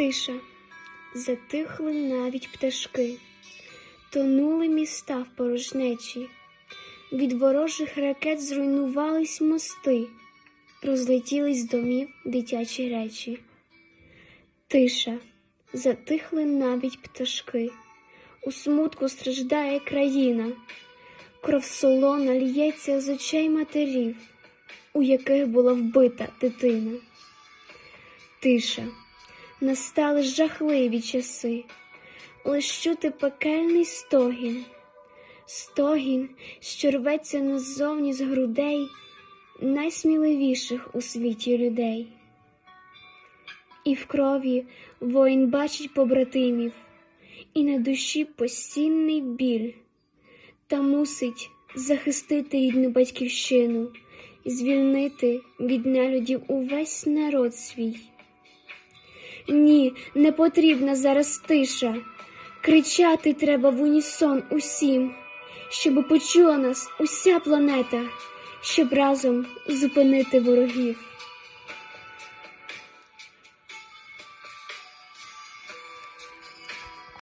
Тиша, затихли навіть пташки, тонули міста в порожнечі, від ворожих ракет зруйнувались мости, розлетілись з домів дитячі речі. Тиша, затихли навіть пташки, у смутку страждає країна, кров солона лється з очей матерів, у яких була вбита дитина. Тиша, настали жахливі часи, лиш чути пекельний стогін, стогін, що рветься назовні з грудей найсміливіших у світі людей. І в крові воїн бачить побратимів, і на душі постійний біль, та мусить захистити рідну батьківщину, звільнити від нелюдів увесь народ свій. Ні, не потрібна зараз тиша. Кричати треба в унісон усім, щоб почула нас уся планета, щоб разом зупинити ворогів.